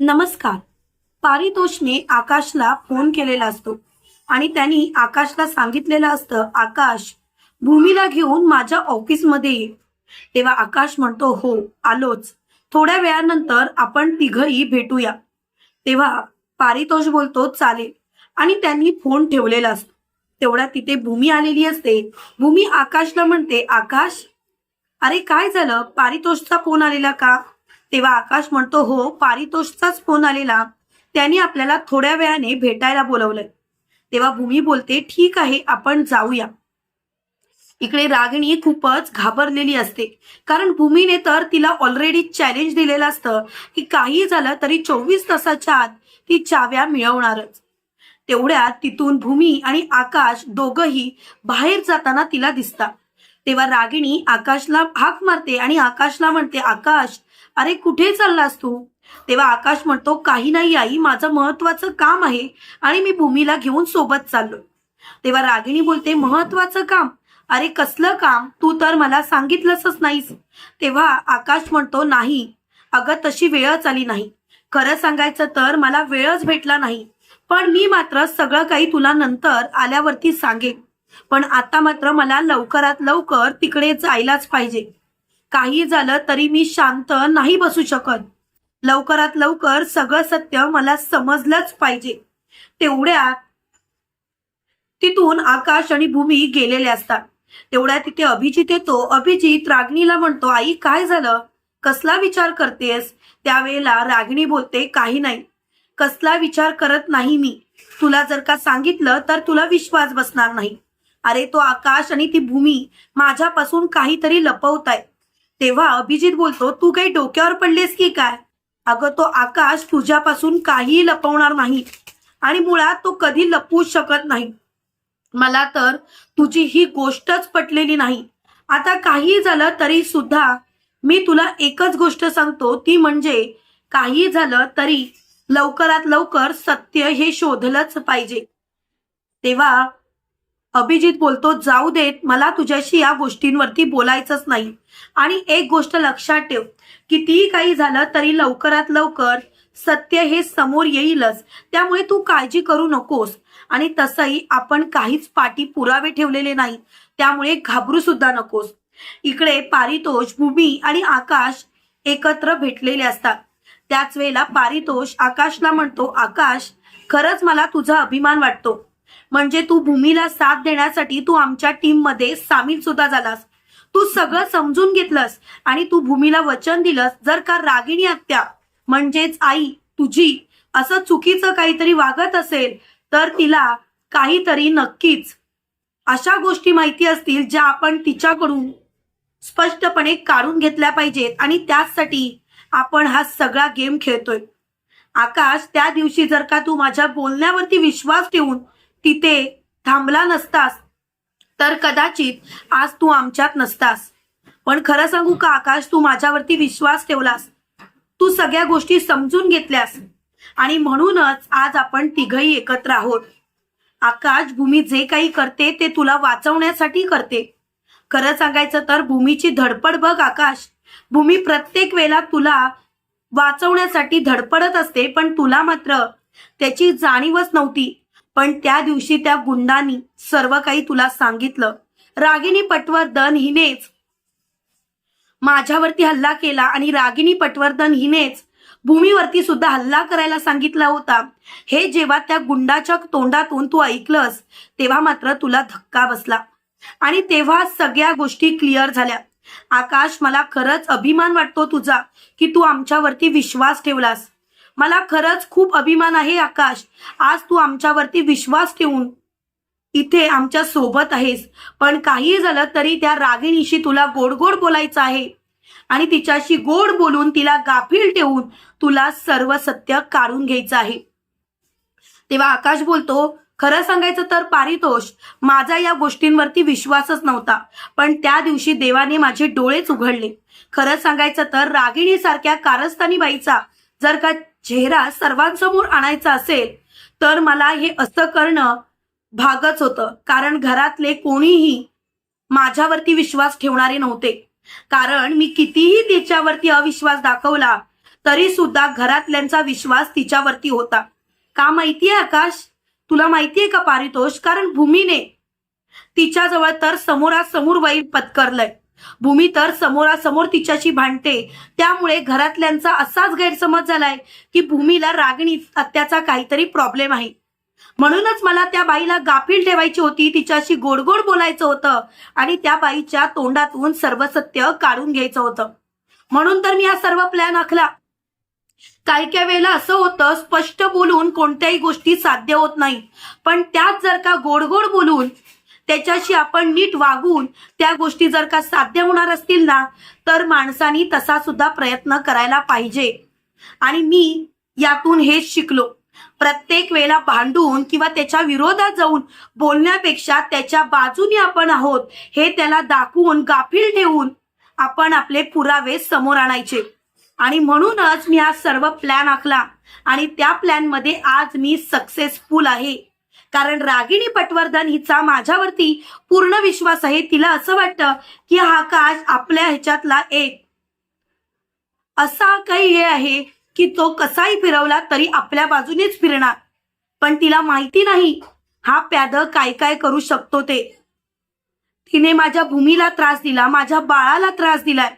नमस्कार. पारितोषने आकाशला फोन केलेला असतो. आणि त्यांनी आकाशला सांगितलेलं असतं आकाश भूमीला घेऊन माझ्या ऑफिसमध्ये ये. तेव्हा आकाश म्हणतो हो आलोच. थोड्या वेळानंतर आपण तिघही भेटूया. तेव्हा पारितोष बोलतो चालेल. आणि त्यांनी फोन ठेवलेला असतो. तेवढ्या तिथे भूमी आलेली असते. भूमी आकाशला म्हणते आकाश अरे काय झालं? पारितोषचा फोन आलेला का? तेव्हा आकाश म्हणतो हो पारितोषचाच फोन आलेला. त्याने आपल्याला थोड्या वेळाने भेटायला बोलवलंय. तेव्हा भूमी बोलते ठीक आहे आपण जाऊया. इकडे रागिणी खूपच घाबरलेली असते. कारण भूमीने तर तिला ऑलरेडी चॅलेंज दिलेलं असतं की काही झालं तरी चोवीस तासाच्या आत ती चाव्या मिळवणारच. तेवढ्यात तिथून भूमी आणि आकाश दोघही बाहेर जाताना तिला दिसतात. तेव्हा रागिणी आकाशला हाक मारते आणि आकाशला म्हणते आकाश अरे कुठे चाललास तू? तेव्हा आकाश म्हणतो काही नाही आई माझं महत्वाचं काम आहे आणि मी भूमीला घेऊन सोबत चाललो तेव्हा रागिणी बोलते महत्वाचं काम? अरे कसलं काम? तू तर मला सांगितलंसच नाहीस. तेव्हा आकाश म्हणतो नाही अगं तशी वेळच आली नाही. खरं सांगायचं तर मला वेळच भेटला नाही. पण मी मात्र सगळं काही तुला नंतर आल्यावरती सांगेन. पण आता मात्र मला लवकरात लवकर तिकडे जायलाच पाहिजे. काही झालं तरी मी शांत नाही बसू शकत. लवकरात लवकर सगळं सत्य मला समजलंच पाहिजे. तेवढ्या तिथून आकाश आणि भूमी गेलेले असतात. तेवढ्या तिथे अभिजित येतो. अभिजित रागिणीला म्हणतो आई काय झालं? कसला विचार करतेस? त्यावेळेला रागिणी बोलते काही नाही. कसला विचार करत नाही मी. तुला जर का सांगितलं तर तुला विश्वास बसणार नाही. अरे तो आकाश आणि ती भूमी माझ्यापासून काहीतरी लपवताय तेव्हा अभिजित बोलतो तू काही डोक्यावर पडलेस की काय? अगं तो आकाश तुझ्यापासून काहीही लपवणार नाही आणि मुळात तो कधी लपवू शकत नाही. मला तर तुझी ही गोष्टच पटलेली नाही. आता काही झालं तरी सुद्धा मी तुला एकच गोष्ट सांगतो ती म्हणजे काही झालं तरी लवकरात लवकर सत्य हे शोधलंच पाहिजे. तेव्हा अभिजित बोलतो जाऊ देत मला तुझ्याशी या गोष्टींवरती बोलायचंच नाही. आणि एक गोष्ट लक्षात ठेव कितीही काही झालं तरी लवकरात लवकर सत्य हे समोर येईलच. त्यामुळे तू काळजी करू नकोस. आणि तसंही आपण काहीच पाठी पुरावे ठेवलेले नाही त्यामुळे घाबरू सुद्धा नकोस. इकडे पारितोष भूमी आणि आकाश एकत्र भेटलेले असतात. त्याच वेळेला पारितोष आकाशला म्हणतो आकाश खरंच मला तुझा अभिमान वाटतो. म्हणजे तू भूमीला साथ देण्यासाठी तू आमच्या टीममध्ये सामील सुद्धा झालास. तू सगळं समजून घेतलंस आणि तू भूमीला वचन दिलंस जर का रागिणी हत्या म्हणजेच आई तुझी असं चुकीचं काहीतरी वागत असेल तर तिला काहीतरी नक्कीच अशा गोष्टी माहिती असतील ज्या आपण तिच्याकडून स्पष्टपणे काढून घेतल्या पाहिजेत आणि त्याचसाठी आपण हा सगळा गेम खेळतोय. आकाश त्या दिवशी जर का तू माझ्या बोलण्यावरती विश्वास ठेवून तिथे थांबला नसतास तर कदाचित आज तू आमच्यात नसतास. पण खरं सांगू का आकाश तू माझ्यावरती विश्वास ठेवलास. तू सगळ्या गोष्टी समजून घेतल्यास. आणि म्हणूनच आज आपण तिघही एकत्र आहोत. आकाश भूमी जे काही करते ते तुला वाचवण्यासाठी करते. खरं सांगायचं तर भूमीची धडपड बघ आकाश. भूमी प्रत्येक वेळेला तुला वाचवण्यासाठी धडपडत असते पण तुला मात्र त्याची जाणीवच नव्हती. पण त्या दिवशी त्या गुंडांनी सर्व काही तुला सांगितलं. रागिनी पटवर्धन हिनेच माझ्यावरती हल्ला केला आणि रागिनी पटवर्धन हिनेच भूमीवरती सुद्धा हल्ला करायला सांगितला होता. हे जेव्हा त्या गुंडाच्या तोंडातून तू ऐकलंस तेव्हा मात्र तुला धक्का बसला. आणि तेव्हा सगळ्या गोष्टी क्लिअर झाल्या. आकाश मला खरंच अभिमान वाटतो तुझा की तू आमच्यावरती विश्वास ठेवलास. मला खरंच खूप अभिमान आहे आकाश. आज तू आमच्यावरती विश्वास ठेवून इथे आमच्यासोबत आहेस. पण काही झालं तरी त्या रागिणीशी तुला गोड गोड बोलायचं आहे. आणि तिच्याशी गोड बोलून तिला गाफील ठेवून तुला सर्व सत्य काढून घ्यायचं आहे. तेव्हा आकाश बोलतो खरं सांगायचं तर पारितोष माझा या गोष्टींवरती विश्वासच नव्हता. पण त्या दिवशी देवाने माझे डोळेच उघडले. खरं सांगायचं तर रागिणीसारख्या कारस्थानी बाईचा जर का चेहरा सर्वांसमोर आणायचा असेल तर मला हे असं करणं भागच होतं. कारण घरातले कोणीही माझ्यावरती विश्वास ठेवणारे नव्हते. कारण मी कितीही तिच्यावरती अविश्वास दाखवला तरी सुद्धा घरातल्यांचा विश्वास तिच्यावरती होता. का माहितीये आकाश? तुला माहितीये का पारितोष? कारण भूमीने तिच्याजवळ तर समोरासमोर वाईट पत्करलंय. भूमी तर समोरासमोर तिच्याशी भांडते. त्यामुळे घरातल्यांचा असाच गैरसमज झालाय की भूमीला रागणी अत्याचा काहीतरी प्रॉब्लेम आहे. म्हणूनच मला त्या बाईला गाफील ठेवायची होती तिच्याशी गोड गोड बोलायचं होतं आणि त्या बाईच्या तोंडातून सर्व सत्य काढून घ्यायचं होतं. म्हणून तर मी हा सर्व प्लॅन आखला. काही काही वेळेला असं होतं स्पष्ट बोलून कोणत्याही गोष्टी साध्य होत नाही. पण त्यात जर का गोड गोड बोलून त्याच्याशी आपण नीट वागून त्या गोष्टी जर का साध्य होणार असतील ना तर माणसानी तसा सुद्धा प्रयत्न करायला पाहिजे. आणि मी यातून हेच शिकलो. प्रत्येक वेळेला भांडून किंवा त्याच्या विरोधात जाऊन बोलण्यापेक्षा त्याच्या बाजूने आपण आहोत हे त्याला दाखवून गाफील ठेवून आपण आपले पुरावे समोर आणायचे. आणि म्हणूनच मी हा सर्व प्लॅन आखला. आणि त्या प्लॅनमध्ये आज मी सक्सेसफुल आहे. कारण रागिणी पटवर्धन हिचा माझ्यावरती पूर्ण विश्वास आहे. तिला असं वाटतं की हा काज आपल्या ह्याच्यातला एक. असा काही हे आहे की तो कसाही फिरवला तरी आपल्या बाजूनेच फिरणार. पण तिला माहिती नाही हा प्याद काय काय करू शकतो ते. तिने माझ्या भूमीला त्रास दिला माझ्या बाळाला त्रास दिलाय.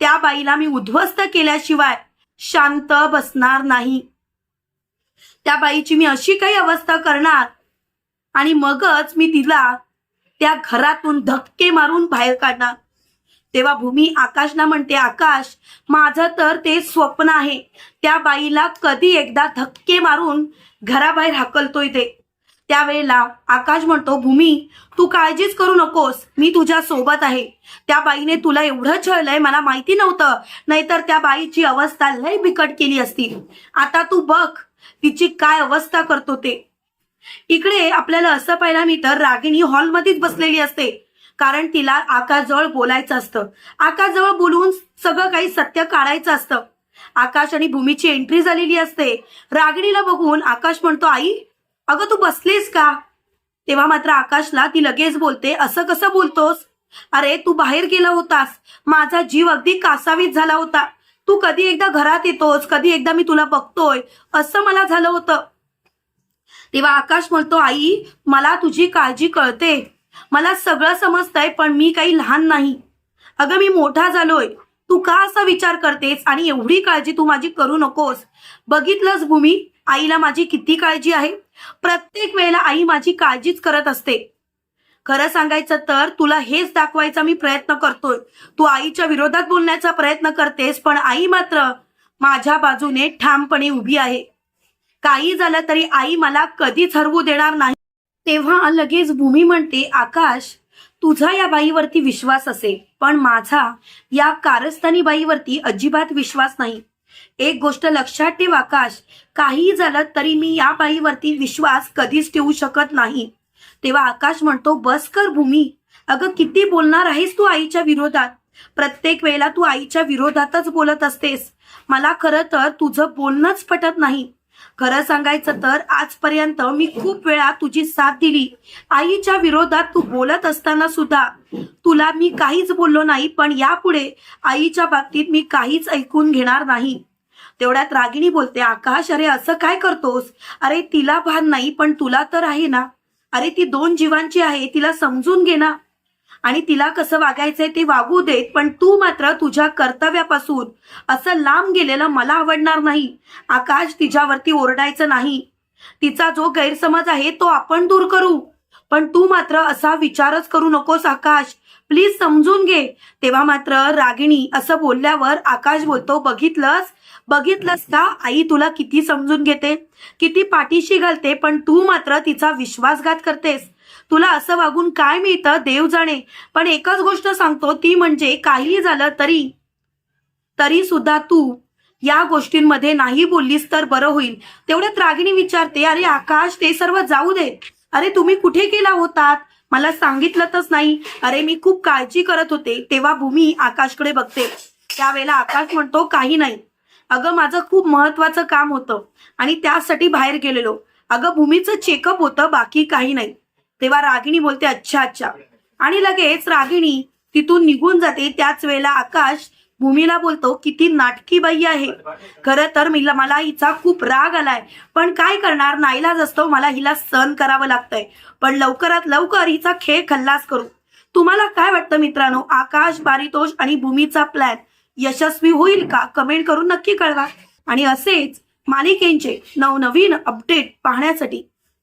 त्या बाईला मी उद्ध्वस्त केल्याशिवाय शांत बसणार नाही. त्या बाईची मी अशी काही अवस्था करणार आणि मगच मी तिला त्या घरातून धक्के मारून बाहेर काढणार. तेव्हा भूमी आकाशला म्हणते आकाश माझं तर ते स्वप्न आहे. त्या बाईला कधी एकदा धक्के मारून घराबाहेर हाकलतोय ते. त्यावेळेला आकाश म्हणतो भूमी तू काळजीच करू नकोस. मी तुझ्या सोबत आहे. त्या बाईने तुला एवढं छळलंय मला माहिती नव्हतं. नाहीतर त्या बाईची अवस्था लय बिकट केली असती. आता तू बघ तिची काय अवस्था करतो ते. इकडे आपल्याला असं पाहिलं मी तर रागिणी हॉलमध्येच बसलेली असते. कारण तिला आकाशजवळ बोलायचं असतं. आकाशजवळ बोलून सगळं काही सत्य काढायचं असतं. आकाश आणि भूमीची एंट्री झालेली असते. रागिणीला बघून आकाश म्हणतो आई अगं तू बसलीस का? तेव्हा मात्र आकाशला ती लगेच बोलते असं कसं बोलतोस? अरे तू बाहेर गेला होतास. माझा जीव अगदी कासावीत झाला होता. तू कधी एकदा घरात येतोस? कधी एकदा मी तुला बघतोय? असं मला झालं होतं. तेव्हा आकाश म्हणतो आई मला तुझी काळजी कळते. मला सगळं समजतंय पण मी काही लहान नाही. अगं मी मोठा झालोय. तू का असा विचार करतेस आणि एवढी काळजी तू माझी करू नकोस? बघितलंस भूमी आईला माझी किती काळजी आहे? प्रत्येक वेळेला आई माझी काळजीच करत असते. खरं सांगायचं तर तुला हेच दाखवायचा मी प्रयत्न करतोय. तू आईच्या विरोधात बोलण्याचा प्रयत्न करतेस पण आई मात्र माझ्या बाजूने ठामपणे उभी आहे. काही झालं तरी आई मला कधीच हरवू देणार नाही. तेव्हा लगेच भूमी म्हणते आकाश तुझा या बाईवरती विश्वास असे पण माझा या कारस्थानी बाईवरती अजिबात विश्वास नाही. एक गोष्ट लक्षात ठेव आकाश काही झालं तरी मी या बाईवरती विश्वास कधीच ठेवू शकत नाही. तेव्हा आकाश म्हणतो बस कर भूमी. अगं किती बोलणार आहेस तू आईच्या विरोधात? प्रत्येक वेळेला तू आईच्या विरोधातच बोलत असतेस. मला खरं तर तुझं बोलणंच पटत नाही. खरं सांगायचं तर आजपर्यंत मी खूप वेळा तुझी साथ दिली. आईच्या विरोधात तू बोलत असताना सुद्धा. तुला मी काहीच बोललो नाही पण यापुढे आईच्या बाबतीत मी काहीच ऐकून घेणार नाही. तेवढ्यात रागिणी बोलते आकाश अरे असं काय करतोस? अरे तिला भान नाही पण तुला तर आहे ना. अरे ती दोन जीवांची आहे तिला समजून घे ना. आणि तिला कसं वागायचंय ते वागू देत पण तू मात्र तुझ्या कर्तव्यापासून असं लांब गेलेलं मला आवडणार नाही. आकाश तिच्यावरती ओरडायचं नाही. तिचा जो गैरसमज आहे तो आपण दूर करू. पण तू मात्र असा विचारच करू नकोस आकाश. प्लीज समजून घे. तेव्हा मात्र रागिणी असं बोलल्यावर आकाश बोलतो बघितलंस? बघितलंस का? आई तुला किती समजून घेते? किती पाठीशी घालते पण तू मात्र तिचा विश्वासघात करतेस. तुला असं वागून काय मिळतं? देव जाणे. पण एकच गोष्ट सांगतो ती म्हणजे काहीही झालं तरी तरी सुद्धा तू या गोष्टींमध्ये नाही बोललीस तर बरं होईल. तेवढ्यात रागिणी विचारते अरे आकाश ते सर्व जाऊ दे. अरे तुम्ही कुठे गेला होतात? मला सांगितलंच नाही. अरे मी खूप काळजी करत होते तेव्हा भूमी आकाशकडे बघते. त्यावेळेला आकाश म्हणतो काही नाही. अगं माझं खूप महत्वाचं काम होतं आणि त्यासाठी बाहेर गेलेलो. अगं भूमीचं चेकअप होतं बाकी काही नाही. तेव्हा रागिणी बोलते अच्छा अच्छा. आणि लगेच रागिणी तिथून निघून जाते. त्याच वेळेला आकाश भूमीला बोलतो किती नाटकी बाई आहे. खरं तर मी मला हिचा खूप राग आलाय. पण काय करणार? नाईलाज असतो मला हिला सहन करावं लागतंय. पण लवकरात लवकर हिचा खेळ खल्लास करू. तुम्हाला काय वाटतं मित्रांनो? आकाश पारितोष आणि भूमीचा प्लॅन यशस्वी होईल का? कमेंट करून नक्की कळवा. आणि असेच मालिकेंचे नवनवीन अपडेट पाहण्यासाठी